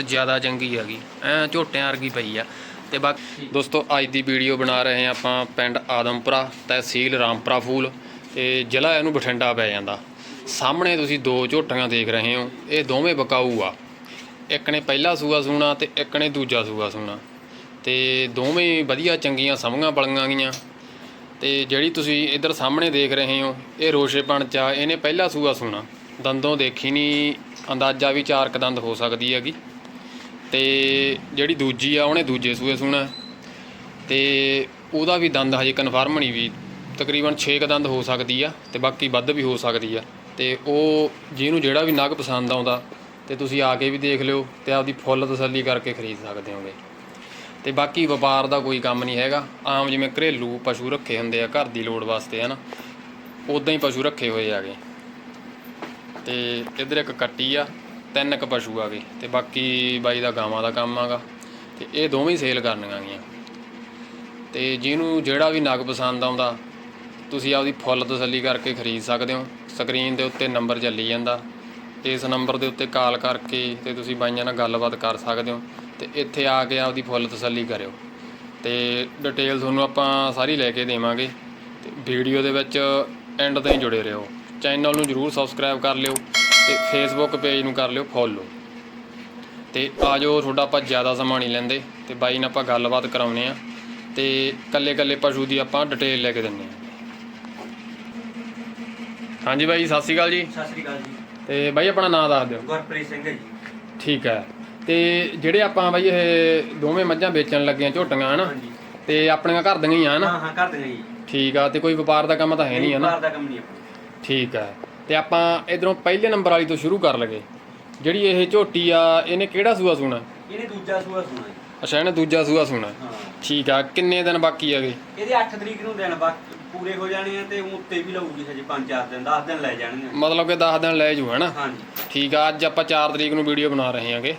ਜ਼ਿਆਦਾ ਚੰਗੀ ਹੈਗੀ। ਐ ਝੋਟਿਆਂ ਵਰਗੀ ਪਈ ਆ। ਤੇ ਬਾਕੀ ਦੋਸਤੋ, ਅੱਜ ਦੀ ਵੀਡੀਓ ਬਣਾ ਰਹੇ ਹਾਂ ਆਪਾਂ ਪਿੰਡ ਆਦਮਪੁਰਾ, ਤਹਿਸੀਲ ਰਾਮਪੁਰਾ ਫੂਲ। ਤੇ ਜ਼ਿਲ੍ਹਾ ਇਹਨੂੰ ਬਠਿੰਡਾ ਪੈ ਜਾਂਦਾ। ਸਾਹਮਣੇ ਤੁਸੀਂ ਦੋ ਝੋਟੀਆਂ ਦੇਖ ਰਹੇ ਹੋ। ਇਹ ਦੋਵੇਂ ਬਕਾਊ ਆ। ਇੱਕ ਨੇ ਪਹਿਲਾ ਸੂਆ ਸੂਣਾ ਤੇ ਇੱਕ ਨੇ ਦੂਜਾ ਸੂਆ ਸੂਣਾ। ਤੇ ਦੋਵੇਂ ਵਧੀਆ ਚੰਗੀਆਂ ਸਮੀਆਂ ਬਲੀਆਂ ਗਈਆਂ। ਤੇ ਜਿਹੜੀ ਤੁਸੀਂ ਇੱਧਰ ਸਾਹਮਣੇ ਦੇਖ ਰਹੇ ਹੋ, ਇਹ ਰੋਸ਼ੇਪਣ ਚ ਆ। ਇਹਨੇ ਪਹਿਲਾ ਸੂਆ ਸੂਣਾ। ਦੰਦੋਂ ਦੇਖੀ ਨਹੀਂ ਅੰਦਾਜ਼ਾ ਵੀ ਚਾਰ ਕੁ ਦੰਦ ਹੋ ਸਕਦੀ ਹੈਗੀ। ਤੇ ਜਿਹੜੀ ਦੂਜੀ ਆ, ਉਹਨੇ ਦੂਜੇ ਸੂਏ ਸੂਣਾ। ਤੇ ਉਹਦਾ ਵੀ ਦੰਦ ਹਜੇ ਕਨਫਰਮ ਨਹੀਂ ਵੀ ਤਕਰੀਬਨ 6 ਕ ਦੰਦ ਹੋ ਸਕਦੀ ਆ ਤੇ ਬਾਕੀ ਵੱਧ ਵੀ ਹੋ ਸਕਦੀ ਆ। ਤੇ ਉਹ ਜਿਹਨੂੰ ਜਿਹੜਾ ਵੀ ਨਗ ਪਸੰਦ ਆਉਂਦਾ, ਤੇ ਤੁਸੀਂ ਆ ਕੇ ਵੀ ਦੇਖ ਲਿਓ ਤੇ ਆਪਦੀ ਫੁੱਲ ਤਸੱਲੀ ਕਰਕੇ ਖਰੀਦ ਸਕਦੇ ਹੋਗੇ। ਤੇ ਬਾਕੀ ਵਪਾਰ ਦਾ ਕੋਈ ਕੰਮ ਨਹੀਂ ਹੈਗਾ। ਆਮ ਜਿਵੇਂ ਘਰੇਲੂ ਪਸ਼ੂ ਰੱਖੇ ਹੁੰਦੇ ਆ, ਘਰ ਦੀ ਲੋੜ ਵਾਸਤੇ, ਹਨਾ। ਉਦਾਂ ਹੀ ਪਸ਼ੂ ਰੱਖੇ ਹੋਏ ਆਗੇ ਤੇ ਇੱਧਰ ਇੱਕ ਕੱਟੀ ਆ। ਤਿੰਨ ਕ ਪਸ਼ੂ ਆ ਗਏ ਤੇ ਬਾਕੀ ਬਾਈ ਦਾ ਗਾਵਾਂ ਦਾ ਕੰਮ ਆਗਾ ਤੇ ਇਹ ਦੋਵੇਂ ਹੀ ਸੇਲ ਕਰਨੀਆਂ ਗੀਆਂ। ਤੇ ਜਿਹਨੂੰ ਜਿਹੜਾ ਵੀ ਨਗ ਪਸੰਦ ਆਉਂਦਾ, ਤੁਸੀਂ ਆਪਦੀ ਫੁੱਲ ਤਸੱਲੀ ਕਰਕੇ ਖਰੀਦ ਸਕਦੇ ਹੋ। ਸਕਰੀਨ ਦੇ ਉੱਤੇ ਨੰਬਰ ਚੱਲੀ ਜਾਂਦਾ। ਇਸ ਨੰਬਰ ਦੇ ਉੱਤੇ ਕਾਲ ਕਰਕੇ ਤੇ ਤੁਸੀਂ ਬਾਈਆਂ ਨਾਲ ਗੱਲਬਾਤ ਕਰ ਸਕਦੇ ਹੋ ਤੇ ਇੱਥੇ ਆ ਕੇ ਆਪਦੀ ਫੁੱਲ ਤਸੱਲੀ ਕਰਿਓ। ਤੇ ਡਿਟੇਲ ਤੁਹਾਨੂੰ ਆਪਾਂ ਸਾਰੀ ਲੈ ਕੇ ਦੇਵਾਂਗੇ। ਤੇ ਵੀਡੀਓ ਦੇ ਵਿੱਚ ਐਂਡ ਤਾਈਂ ਜੁੜੇ ਰਹੋ। ਚੈਨਲ ਨੂੰ ਜਰੂਰ ਸਬਸਕ੍ਰਾਈਬ ਕਰ ਲਿਓ। ਤੇ ਫੇਸਬੁੱਕ ਪੇਜ ਨੂੰ ਕਰ ਲਿਓ ਫੋਲੋ ਤੇ ਆਜੋ ਤੁਹਾਡਾ ਆਪਾਂ ਜ਼ਿਆਦਾ ਸਮਾਂ ਨਹੀਂ ਲੈਂਦੇ। ਤੇ ਬਾਈ ਨਾਲ ਆਪਾਂ ਗੱਲਬਾਤ ਕਰਾਉਨੇ ਆ ਤੇ ਕੱਲੇ ਕੱਲੇ ਪਸ਼ੂ ਦੀ ਆਪਾਂ ਡਿਟੇਲ ਲੈ ਕੇ ਦਿੰਨੇ ਆ ਹਾਂਜੀ ਬਾਈ ਸਤਿ ਸ਼੍ਰੀ ਅਕਾਲ ਜੀ। ਸਤਿ ਸ੍ਰੀ ਅਕਾਲ ਜੀ। ਤੇ ਬਾਈ ਆਪਣਾ ਨਾਮ ਦੱਸ ਦਿਓ। ਗੁਰਪ੍ਰੀਤ ਸਿੰਘ ਹੈ ਜੀ। ਠੀਕ ਹੈ। ਤੇ ਜਿਹੜੇ ਆਪਾਂ ਬਾਈ ਇਹ ਦੋਵੇਂ ਮੱਝਾਂ ਵੇਚਣ ਲੱਗੇ ਆ ਝੋਟੀਆਂ ਹਨਾ? ਤੇ ਆਪਣੀਆਂ ਘਰ ਦੀਆਂ ਹੀ ਆ ਹਨਾ? ਹਾਂ ਹਾਂ ਕਰ ਦੇਣਾ ਜੀ ਠੀਕ ਆ ਤੇ ਕੋਈ ਵਪਾਰ ਦਾ ਕੰਮ ਤਾਂ ਹੈ ਨਹੀਂ ਹਨਾ? ਬਾਹਰ ਦਾ ਕੰਮ ਨਹੀਂ ਠੀਕ ਹੈ। ਤੇ ਆਪਾਂ ਇਧਰੋਂ ਪਹਿਲੇ ਨੰਬਰ ਵਾਲੀ ਤੋਂ ਸ਼ੁਰੂ ਕਰ ਲਗੇ। ਜਿਹੜੀ ਇਹ ਝੋਟੀ ਆ ਇਹਨੇ ਕਿਹੜਾ ਸੂਆ ਸੂਣਾ? ਇਹਨੇ ਦੂਜਾ ਸੂਆ ਸੁਣਾ ਜੀ। ਅੱਛਾ ਇਹਨੇ ਦੂਜਾ ਸੂਆ ਸੂਣਾ। ਹਾਂ। ਠੀਕ ਆ ਕਿੰਨੇ ਦਿਨ ਬਾਕੀ ਹੈਗੇ? ਇਹਦੇ 8 ਤਰੀਕ ਨੂੰ ਦਿਨ ਬਾਕੀ ਪੂਰੇ ਹੋ ਜਾਣੇ ਆ ਤੇ ਉੱਤੇ ਵੀ ਲਊਗੀ ਹਜੇ 5-4 ਦਿਨ 10 ਦਿਨ ਲੈ ਜਾਣਗੇ। ਮਤਲਬ ਕਿ 10 ਦਿਨ ਲੈ ਜੂ ਹਨਾ? ਹਾਂਜੀ। ਠੀਕ ਆ ਅੱਜ ਆਪਾਂ 4 ਤਰੀਕ ਨੂੰ ਵੀਡੀਓ ਬਣਾ ਰਹੇ ਹਾਂਗੇ।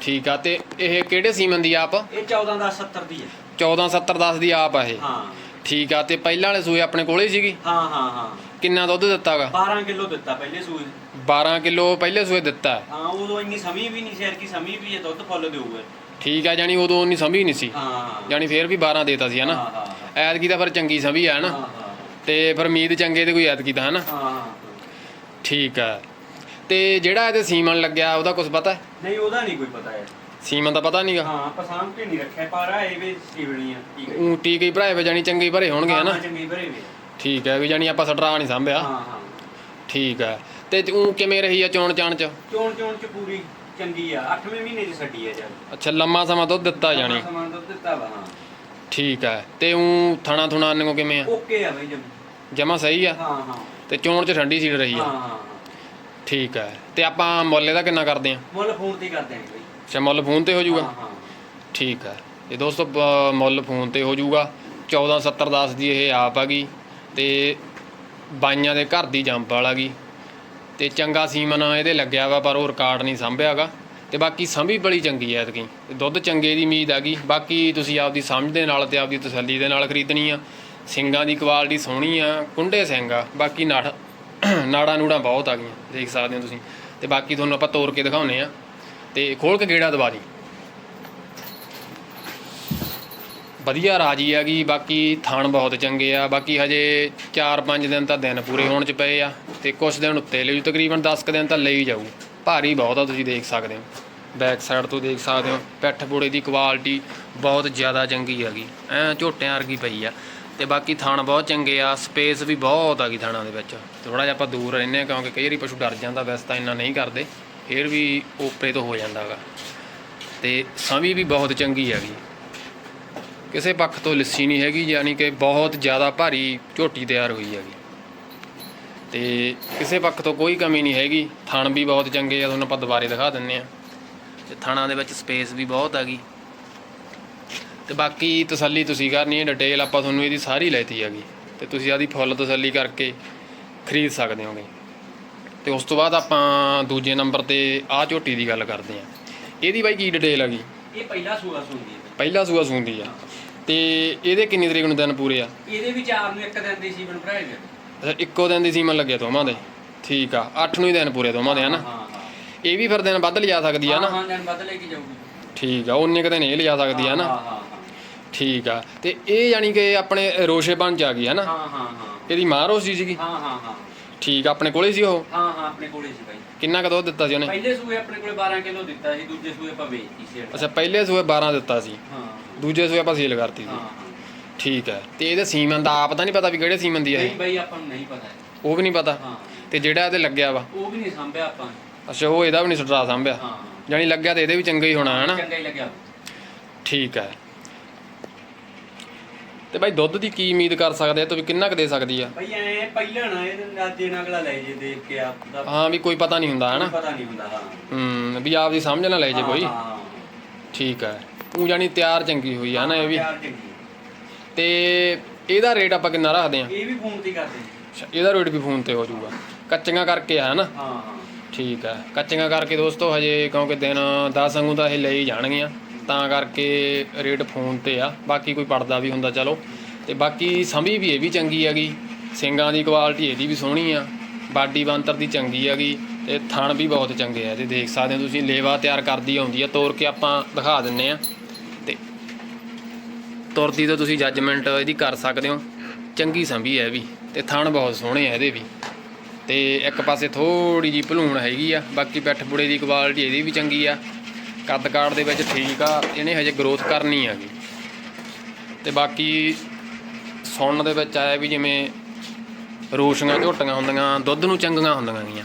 ਠੀਕ ਆ ਤੇ ਇਹ ਕਿਹੜੇ ਸੀਮਨ ਦੀ ਆਪ? ਇਹ 14 ਦਾ 70 ਦੀ ਹੈ 14 70 10 ਦੀ ਆਪ ਆ ਇਹ। ਹਾਂ। ਠੀਕ ਆ ਤੇ ਪਹਿਲਾਂ ਵਾਲੇ ਸੂਏ ਆਪਣੇ ਕੋਲੇ ਸੀਗੀ? ਹਾਂ ਹਾਂ ਹਾਂ। ਕਿੰਨਾ ਦੁੱਧ ਦਿੱਤਾਗਾ? 12 ਕਿਲੋ ਦਿੱਤਾ ਪਹਿਲੇ ਸੂਏ। 12 ਕਿਲੋ ਪਹਿਲੇ ਸੂਏ ਦਿੱਤਾ। ਹੈ। ਹਾਂ ਉਦੋਂ ਇੰਨੀ ਸਮੀ ਵੀ ਨਹੀਂ ਸ਼ੇਰ ਕੀ ਸਮੀ ਵੀ ਇਹ ਦੁੱਧ ਫੁੱਲ ਦੇਊਗਾ। ਠੀਕ ਆ ਜਾਨੀ ਉਦੋਂ ਉਨੀ ਸਮਝ ਨਹੀਂ ਸੀ। ਹਾਂ। ਜਾਨੀ ਫੇਰ ਵੀ 12 ਦੇਤਾ ਸੀ ਹਨਾ? ਹਾਂ ਹਾਂ ਐਤਕੀ ਤਾਂ ਫਿਰ ਚੰਗੀ ਸਮਝ ਆ ਹਨਾ? ਹਾਂ ਤੇ ਫਿਰ ਉਮੀਦ ਚੰਗੇ ਤੇ ਕੋਈ ਐਤਕੀ ਤਾਂ ਹਨਾ? ਹਾਂ ਠੀਕ ਆ। ਤੇ ਜਿਹੜਾ ਇਹਦੇ ਸੀਮਨ ਲੱਗਿਆ ਉਹਦਾ ਕੁਝ ਪਤਾ? ਹੈ? ਨਹੀਂ ਉਹਦਾ ਨਹੀਂ ਕੋਈ ਪਤਾ ਹੈ ਸੀਮਨ ਦਾ ਪਤਾ ਨਹੀਂਗਾ ਹਾਂ ਪਸਾਮ ਕੇ ਨਹੀਂ ਰੱਖਿਆ ਪਰ ਆ ਇਹ ਵੀ ਸੀਵਣੀ ਆ ਠੀਕ ਹੈ ਉਹ ਟੀਕੇ ਹੀ ਭਰਾਏ ਵੇ ਜਾਨੀ ਚੰਗੇ ਭਰੇ ਹੋਣਗੇ ਹਨਾ? ਹਾਂ, ਚੰਗੀ ਭਰੇ ਵੇ ਠੀਕ ਹੈ ਵੀ ਜਾਨੀ ਆਪਾਂ ਸਟਰਾ ਨਹੀਂ ਸੰਭਿਆ। ਹਾਂ ਹਾਂ। ਠੀਕ ਹੈ। ਤੇ ਉਹ ਕਿਵੇਂ ਰਹੀ ਆ ਚੋਣ ਚਾਣ ਚ? ਚੋਣ ਚੋਣ ਚ ਪੂਰੀ ਚੰਗੀ ਆ। 8ਵੇਂ ਮਹੀਨੇ ਦੀ ਛੱਡੀ ਆ ਜਦ ਅੱਛਾ ਲੰਮਾ ਸਮਾਂ ਦੁੱਧ ਦਿੱਤਾ ਜਾਨੀ ਸਮਾਨ ਦੁੱਧ ਦਿੱਤਾ ਵਾ ਹਾਂ। ਠੀਕ ਹੈ। ਤੇ ਉਹ ਥਣਾ ਥੁਣਾ ਨੂੰ ਕਿਵੇਂ ਆ? ਓਕੇ ਆ ਬਈ ਜਮ ਜਮਾ ਸਹੀ ਆ? ਹਾਂ ਹਾਂ। ਤੇ ਚੋਣ ਚ ਠੰਡੀ ਸੀਟ ਰਹੀ ਹਾਂ ਆ ਹਾਂ। ਠੀਕ ਹੈ। ਤੇ ਆਪਾਂ ਮੁੱਲ ਇਹਦਾ ਕਿੰਨਾ ਕਰਦੇ ਆ? ਮੁੱਲ ਫੋਨ ਤੇ ਕਰਦੇ ਆਂ ਬਈ। ਅੱਛਾ ਮੁੱਲ ਫੋਨ ਤੇ ਹੋ ਜਾਊਗਾ ਹਾਂ ਹਾਂ। ਠੀਕ ਹੈ। ਇਹ ਦੋਸਤੋ ਬ- ਮੁੱਲ ਫੋਨ ਤੇ ਹੋ ਜਾਊਗਾ 147010 ਦੀ ਇਹ ਆਪ ਹੈਗੀ। ਤੇ ਬਾਈਆਂ ਦੇ ਘਰ ਦੀ ਜੰਪ ਵਾਲਾਗੀ ਤੇ ਚੰਗਾ ਸੀਮਨ ਇਹਦੇ ਲੱਗਿਆ ਵਾ, ਪਰ ਉਹ ਰਿਕਾਰਡ ਨਹੀਂ ਸੰਭਿਆਗਾ। ਤੇ ਬਾਕੀ ਸੰਭੀ ਬੜੀ ਚੰਗੀ ਐ ਐਤਕੀ। ਤੇ ਦੁੱਧ ਚੰਗੇ ਦੀ ਉਮੀਦ ਆ ਗਈ ਬਾਕੀ ਤੁਸੀਂ ਆਪਦੀ ਸਮਝ ਦੇ ਨਾਲ ਤੇ ਆਪਦੀ ਤਸੱਲੀ ਦੇ ਨਾਲ ਖਰੀਦਣੀ ਆ। ਸਿੰਗਾਂ ਦੀ ਕੁਆਲਿਟੀ ਸੋਹਣੀ ਆ, ਕੁੰਡੇ ਸਿੰਘ ਆ। ਬਾਕੀ ਨਾੜ, ਨਾੜਾ ਨੂੜਾ ਬਹੁਤ ਆ ਗਈਆਂ, ਦੇਖ ਸਕਦੇ ਹੋ ਤੁਸੀਂ। ਤੇ ਬਾਕੀ ਤੁਹਾਨੂੰ ਆਪਾਂ ਤੋੜ ਕੇ ਦਿਖਾਉਨੇ ਆ। ਤੇ ਖੋਲ ਕੇ ਗੇੜਾ ਦਵਾ ਦੀ। ਵਧੀਆ ਰਾਜੀ ਹੈਗੀ ਬਾਕੀ ਥਾਣ ਬਹੁਤ ਚੰਗੇ ਆ, ਬਾਕੀ ਹਜੇ 4-5 ਦਿਨ ਤਾਂ ਦਿਨ ਪੂਰੇ ਹੋਣ ਚ ਪਏ ਆ ਤੇ ਕੁਝ ਦਿਨ ਉੱਤੇ ਲਈ ਤਕਰੀਬਨ 10 ਕੁ ਦਿਨ ਤਾਂ ਲਈ ਜਾਊ। ਭਾਰੀ ਬਹੁਤ ਆ, ਤੁਸੀਂ ਦੇਖ ਸਕਦੇ ਹੋ। ਬੈਕ ਸਾਈਡ ਤੋਂ ਦੇਖ ਸਕਦੇ ਹੋ, ਪਿੱਠ ਪੂੜੇ ਦੀ ਕੁਆਲਿਟੀ ਬਹੁਤ ਜ਼ਿਆਦਾ ਚੰਗੀ ਹੈਗੀ ਐ ਝੋਟਿਆਂ ਵਰਗੀ ਪਈ ਆ। ਤੇ ਬਾਕੀ ਥਾਣ ਬਹੁਤ ਚੰਗੇ ਆ ਸਪੇਸ ਵੀ ਬਹੁਤ ਆਗੀ ਥਾਣਾ ਦੇ ਵਿੱਚ। ਥੋੜਾ ਜਿਹਾ ਆਪਾਂ ਦੂਰ ਰਹਿੰਦੇ ਆ ਕਿਉਂਕਿ ਕਈ ਵਾਰੀ ਪਸ਼ੂ ਡਰ ਜਾਂਦਾ, ਵੈਸੇ ਤਾਂ ਇੰਨਾ ਨਹੀਂ ਕਰਦੇ, ਫੇਰ ਵੀ ਓਪਰੇ ਤੋਂ ਹੋ ਜਾਂਦਾ ਹੈਗਾ ਤੇ ਸਮੀ ਵੀ ਬਹੁਤ ਚੰਗੀ ਹੈਗੀ ਕਿਸੇ ਪੱਖ ਤੋਂ ਲਿੱਸੀ ਨਹੀਂ ਹੈਗੀ ਯਾਨੀ ਕਿ ਬਹੁਤ ਜ਼ਿਆਦਾ ਭਾਰੀ ਝੋਟੀ ਤਿਆਰ ਹੋਈ ਹੈਗੀ। ਤੇ ਕਿਸੇ ਪੱਖ ਤੋਂ ਕੋਈ ਕਮੀ ਨਹੀਂ ਹੈਗੀ ਥਣ ਵੀ ਬਹੁਤ ਚੰਗੇ ਆ ਤੁਹਾਨੂੰ ਆਪਾਂ ਦੁਬਾਰੇ ਦਿਖਾ ਦਿੰਨੇ ਆ ਤੇ ਥਣਾਂ ਦੇ ਵਿੱਚ ਸਪੇਸ ਵੀ ਬਹੁਤ ਹੈਗੀ। ਤੇ ਬਾਕੀ ਤਸੱਲੀ ਤੁਸੀਂ ਕਰਨੀ ਹੈ ਡਿਟੇਲ ਆਪਾਂ ਤੁਹਾਨੂੰ ਇਹਦੀ ਸਾਰੀ ਲੈਤੀ ਹੈਗੀ। ਤੇ ਤੁਸੀਂ ਆਦੀ ਫੁੱਲ ਤਸੱਲੀ ਕਰਕੇ ਖਰੀਦ ਸਕਦੇ ਹੋਗੇ। ਤੇ ਉਸ ਤੋਂ ਬਾਅਦ ਆਪਾਂ ਦੂਜੇ ਨੰਬਰ ਤੇ ਆਹ ਝੋਟੀ ਦੀ ਗੱਲ ਕਰਦੇ ਆ ਇਹਦੀ ਬਾਈ ਕੀ ਡਿਟੇਲ ਹੈਗੀ? ਇਹ ਪਹਿਲਾ ਸੂਆ ਸੁਣਦੀ ਹੈ। ਪਹਿਲਾ ਸੂਆ ਸੂੰਦੀ ਆ। ਤੇ ਇਹਦੇ ਕਿੰਨੀ ਤਰੀਕ ਨੂੰ ਦਿਨ ਪੂਰੇ ਆ? ਇਹਦੇ ਵੀ ਚਾਰ ਨੂੰ ਇੱਕ ਦਿਨ ਦੇ ਸੀਵਨ ਭਰਾਏਗਾ ਅੱਛਾ ਇੱਕੋ ਦਿਨ ਦੀ ਸੀਮਨ ਲੱਗਿਆ ਦੋਵਾਂ ਦੇ। ਠੀਕ ਆ 8 ਨੂੰ ਹੀ ਦਿਨ ਪੂਰੇ ਦੋਵਾਂ ਦੇ ਹਨਾ? ਹਾਂ ਹਾਂ। ਇਹ ਵੀ ਫਿਰ ਦਿਨ ਵੱਧ ਲਿਜਾ ਸਕਦੀ ਆ ਹਾਂ ਨਾ ਹਾਂ ਦਿਨ ਵੱਧ ਲੈ ਕੇ ਜਾਊਗੀ। ਠੀਕ ਆ ਉਹਨੇ ਕਦੇ ਨਹੀਂ ਲਿਜਾ ਸਕਦੀ ਆ ਨਾ ਹਾਂ ਹਾਂ ਠੀਕ ਆ ਤੇ ਇਹ ਯਾਨੀ ਕਿ ਆਪਣੇ ਰੋਸ਼ੇਬਨ ਚ ਆ ਗਈ ਹੈ ਨਾ ਹਾਂ ਹਾਂ ਹਾਂ ਹਾਂ। ਇਹਦੀ ਮਾਂ ਰੋਸੀ ਸੀਗੀ? ਹਾਂ ਹਾਂ ਹਾਂ। ਠੀਕ ਆ ਆਪਣੇ ਕੋਲੇ ਸੀ ਉਹ? ਹਾਂ ਹਾਂ ਆਪਣੇ ਕੋਲੇ ਸੀ ਬਾਈ। ਕਿੰਨਾ ਕੁ ਦੁੱਧ ਦਿੱਤਾ ਸੀ ਉਹਨੇ? ਪਹਿਲੇ ਸੂਏ ਆਪਣੇ ਕੋਲੇ 12 ਕਿਲੋ ਦਿੱਤਾ ਸੀ ਦੂਜੇ ਸੂਏ ਆਪਾਂ ਵੇਚਤੀ ਸੀ ਅੱਛਾ ਪਹਿਲੇ ਸੂਏ 12 ਦਿੱਤਾ ਸੀ? ਹਾਂ। ਦੂਜੇ ਸੂਏ ਆਪਾਂ ਸੇਲ ਕਰਤੀ ਸੀ। ਹਾਂ। ਠੀਕ ਹੈ। ਤੇ ਇਹਦੇ ਸੀਮਨ ਦਾ ਆਪ ਤਾਂ ਨਹੀਂ ਪਤਾ ਵੀ ਕਿਹੜੇ ਸੀਮਨ ਦੀ ਹੈ ਨਹੀਂ ਇਹ ਬਾਈ ਆਪਾਂ ਨੂੰ ਨਹੀਂ ਪਤਾ ਹੈ। ਉਹ ਵੀ ਨਹੀਂ ਪਤਾ? ਹਾਂ। ਤੇ ਜਿਹੜਾ ਇਹਦੇ ਲੱਗਿਆ ਵਾ? ਉਹ ਵੀ ਨਹੀਂ ਸੰਭਿਆ ਆਪਾਂ ਅੱਛਾ ਉਹ ਇਹਦਾ ਵੀ ਨਹੀਂ ਸਟਰਾ ਸੰਭਿਆ? ਹਾਂ। ਜਾਨੀ ਲੱਗਿਆ ਤੇ ਇਹਦੇ ਵੀ ਚੰਗਾ ਹੀ ਹੋਣਾ ਹੈ ਨਾ? ਚੰਗਾ ਹੀ ਲੱਗਿਆ। ਠੀਕ ਹੈ। ਤੇ ਬਾਈ ਦੁੱਧ ਦੀ ਕੀ ਉਮੀਦ ਕਰ ਸਕਦੇ ਆ? ਤੂੰ ਵੀ ਕਿੰਨਾ ਕੁ ਦੇ ਸਕਦੀ ਆ? ਬਈ ਐ ਪਹਿਲਾਂ ਨਾ ਇਹਦੇ ਅੰਦਾਜ਼ੇ ਨਾਲ ਅਗਲਾ ਲੈ ਜੇ ਦੇਖ ਕੇ ਆਪ ਦਾ। ਹਾਂ ਵੀ ਕੋਈ ਪਤਾ ਨਹੀਂ ਹੁੰਦਾ ਹੈ ਨਾ ਪਤਾ ਨਹੀਂ ਹੁੰਦਾ ਹਾਂ। ਹੂੰ ਵੀ ਆਪ ਦੀ ਸਮਝ ਨਾ ਲੈ ਜੇ ਕੋਈ। ਹਾਂ, ਹਾਂ ਠੀਕ ਹੈ ਉਹ ਜਾਨੀ ਤਿਆਰ ਚੰਗੀ ਹੋਈ ਆ ਨਾ ਇਹ ਵੀ। ਤਿਆਰ ਚੰਗੀ। ਹੈ। ਤੇ ਇਹਦਾ ਰੇਟ ਆਪਾਂ ਕਿੰਨਾ ਰੱਖਦੇ ਆ? ਇਹ ਵੀ ਫੋਨ ਤੇ ਹੀ ਕਰਦੇ ਨੇ। ਅੱਛਾ, ਇਹਦਾ ਰੇਟ ਵੀ ਫੋਨ ਤੇ ਹੋ ਜਾਊਗਾ। ਕੱਚੀਆਂ ਕਰਕੇ ਆ ਨਾ ਹਾਂ ਹਾਂ। ਠੀਕ ਹੈ ਕੱਚੀਆਂ ਕਰਕੇ ਦੋਸਤੋ ਹਜੇ ਕਿਉਂਕਿ ਦਿਨ 10 ਵਾਂਗੂ ਤਾਂ ਇਹ ਲੈ ਹੀ ਜਾਣਗੀਆਂ। ਤਾਂ ਕਰਕੇ ਰੇਟ ਫੋਨ ਤੇ ਆ, ਬਾਕੀ ਕੋਈ ਪੜਦਾ ਵੀ ਹੁੰਦਾ, ਚਲੋ। ਤੇ ਬਾਕੀ ਸੰਭੀ ਵੀ ਇਹ ਵੀ ਚੰਗੀ ਹੈਗੀ, ਸਿੰਗਾਂ ਦੀ ਕੁਆਲਿਟੀ ਇਹਦੀ ਵੀ ਸੋਹਣੀ ਆ, ਬਾਡੀ ਬੰਤਰ ਦੀ ਚੰਗੀ ਹੈਗੀ, ਤੇ ਥਣ ਵੀ ਬਹੁਤ ਚੰਗੇ ਆ ਤੇ ਦੇਖ ਸਕਦੇ ਹੋ ਤੁਸੀਂ, ਲੇਵਾ ਤਿਆਰ ਕਰਦੀ ਆਉਂਦੀ ਆ ਤੋੜ ਕੇ ਆਪਾਂ ਦਿਖਾ ਦਿੰਨੇ ਆ। ਤੇ ਤੁਰਦੀ ਤੋਂ ਤੁਸੀਂ ਜੱਜਮੈਂਟ ਇਹਦੀ ਕਰ ਸਕਦੇ ਹੋ, ਚੰਗੀ ਸੰਭੀ ਹੈ ਇਹ ਵੀ, ਤੇ ਥਣ ਬਹੁਤ ਸੋਹਣੇ ਆ ਇਹਦੇ ਵੀ। ਤੇ ਇੱਕ ਪਾਸੇ ਥੋੜੀ ਜੀ ਭਲੂਣ ਹੈਗੀ ਆ, ਬਾਕੀ ਬੈਠ ਬੁੜੇ ਦੀ ਕੁਆਲਿਟੀ ਇਹਦੀ ਵੀ ਚੰਗੀ ਆ ਕੱਦ ਕਾੜ ਦੇ ਵਿੱਚ ਠੀਕ ਆ, ਇਹਨੇ ਹਜੇ ਗਰੋਥ ਕਰਨੀ ਹੈਗੀ। ਤੇ ਬਾਕੀ ਸੁਣਨ ਦੇ ਵਿੱਚ ਆਇਆ ਵੀ ਜਿਵੇਂ ਰੋਸ਼ੀਆਂ ਝੋਟੀਆਂ ਹੁੰਦੀਆਂ, ਦੁੱਧ ਨੂੰ ਚੰਗੀਆਂ ਹੁੰਦੀਆਂ ਗੀਆਂ।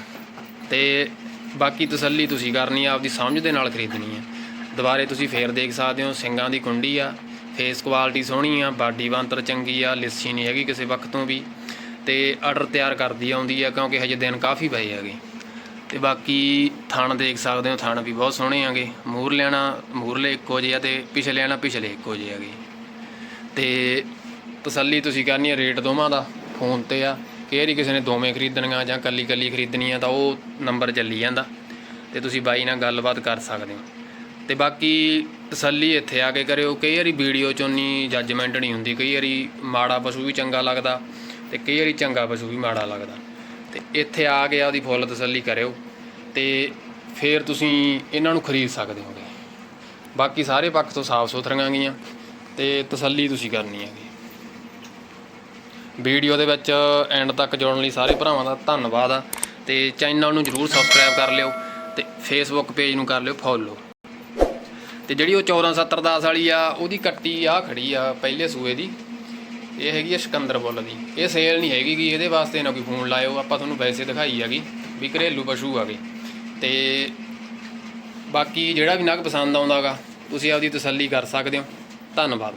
ਤੇ ਬਾਕੀ ਤਸੱਲੀ ਤੁਸੀਂ ਕਰਨੀ ਆ, ਆਪਦੀ ਸਮਝ ਦੇ ਨਾਲ ਖਰੀਦਣੀ ਆ। ਦੁਬਾਰੇ ਤੁਸੀਂ ਫੇਰ ਦੇਖ ਸਕਦੇ ਹੋ, ਸਿੰਗਾਂ ਦੀ ਕੁੰਡੀ ਆ ਫੇਸ ਕੁਆਲਿਟੀ ਸੋਹਣੀ ਆ, ਬਾਡੀ ਬੰਤਰ ਚੰਗੀ ਆ, ਲਿੱਸੀ ਨਹੀਂ ਹੈਗੀ ਕਿਸੇ ਵਕਤ ਤੋਂ ਵੀ। ਤੇ ਆਰਡਰ ਤਿਆਰ ਕਰਦੀ ਆਉਂਦੀ ਆ, ਕਿਉਂਕਿ ਹਜੇ ਦਿਨ ਕਾਫੀ ਪਏ ਹੈਗੇ। ਤੇ ਬਾਕੀ ਥਣ ਦੇਖ ਸਕਦੇ ਹੋ, ਥਣ ਵੀ ਬਹੁਤ ਸੋਹਣੇ ਆਗੇ। ਮੂਰ ਲੈਣਾ, ਮੂਰਲੇ ਇੱਕੋ ਜਿਹੇ ਆ ਤੇ ਪਿਛਲੇ ਲੈਣਾ ਪਿਛਲੇ ਇੱਕੋ ਜਿਹੇ ਹੈਗੇ ਤੇ ਤਸੱਲੀ ਤੁਸੀਂ ਕਰਨੀ ਹੈ ਰੇਟ ਦੋਵਾਂ ਦਾ, ਫੋਨ ਤੇ ਆ। ਕਈ ਵਾਰੀ ਕਿਸੇ ਨੇ ਦੋਵੇਂ ਖਰੀਦਣੀਆਂ ਜਾਂ ਕੱਲੀ ਕੱਲੀ ਖਰੀਦਣੀ ਆ ਤਾਂ ਉਹ ਨੰਬਰ ਚੱਲੀ ਜਾਂਦਾ। ਤੇ ਤੁਸੀਂ ਬਾਈ ਨਾਲ ਗੱਲਬਾਤ ਕਰ ਸਕਦੇ ਹੋ। ਤੇ ਬਾਕੀ ਤਸੱਲੀ ਇੱਥੇ ਆ ਕੇ ਕਰਿਓ। ਕਈ ਵਾਰੀ ਵੀਡੀਓ ਚੋਂ ਨਹੀਂ ਜੱਜਮੈਂਟ ਨਹੀਂ ਹੁੰਦੀ। ਕਈ ਵਾਰੀ ਮਾੜਾ ਪਸ਼ੂ ਵੀ ਚੰਗਾ ਲੱਗਦਾ ਤੇ ਕਈ ਵਾਰੀ ਚੰਗਾ ਪਸ਼ੂ ਵੀ ਮਾੜਾ ਲੱਗਦਾ। ਤੇ ਇੱਥੇ ਆ ਕੇ ਆਪਦੀ ਫੁੱਲ ਤਸੱਲੀ ਕਰਿਓ ਤੇ ਫਿਰ ਤੁਸੀਂ ਇਹਨਾਂ ਨੂੰ ਖਰੀਦ ਸਕਦੇ ਹੋਗੇ। ਬਾਕੀ ਸਾਰੇ ਪੱਖ ਤੋਂ ਸਾਫ਼ ਸੁਥਰੀਆਂ ਗਈਆਂ ਤੇ ਤਸੱਲੀ ਤੁਸੀਂ ਕਰਨੀ ਹੈਗੀ। ਵੀਡੀਓ ਦੇ ਵਿੱਚ ਐਂਡ ਤੱਕ ਜੁੜਨ ਲਈ ਸਾਰੇ ਭਰਾਵਾਂ ਦਾ ਧੰਨਵਾਦ ਆ ਤੇ ਚੈਨਲ ਨੂੰ ਜਰੂਰ ਸਬਸਕ੍ਰਾਈਬ ਕਰ ਲਿਓ ਤੇ ਫੇਸਬੁੱਕ ਪੇਜ ਨੂੰ ਕਰ ਲਿਓ ਫੋਲੋ ਤੇ ਜਿਹੜੀ ਉਹ 147010 ਵਾਲੀ ਆ, ਉਹਦੀ ਕੱਟੀ ਆ, ਖੜੀ ਆ, ਪਹਿਲੇ ਸੂਏ ਦੀ। ਇਹ ਹੈਗੀ ਆ ਸਿਕੰਦਰ ਬੁੱਲ ਦੀ। ਇਹ ਸੇਲ ਨਹੀਂ ਹੈਗੀ ਗੀ, ਇਹਦੇ ਵਾਸਤੇ ਨਾ ਕੋਈ ਫੋਨ ਲਾਇਓ, ਆਪਾਂ ਤੁਹਾਨੂੰ ਵੈਸੇ ਦਿਖਾਈ ਹੈਗੀ ਵੀ ਘਰੇਲੂ ਪਸ਼ੂ ਆਗੇ ਤੇ ਬਾਕੀ ਜਿਹੜਾ ਵੀ ਨਗ ਪਸੰਦ ਆਉਂਦਾਗਾ ਤੁਸੀਂ ਆਪਦੀ ਤਸੱਲੀ ਕਰ ਸਕਦੇ ਹੋ। ਧੰਨਵਾਦ।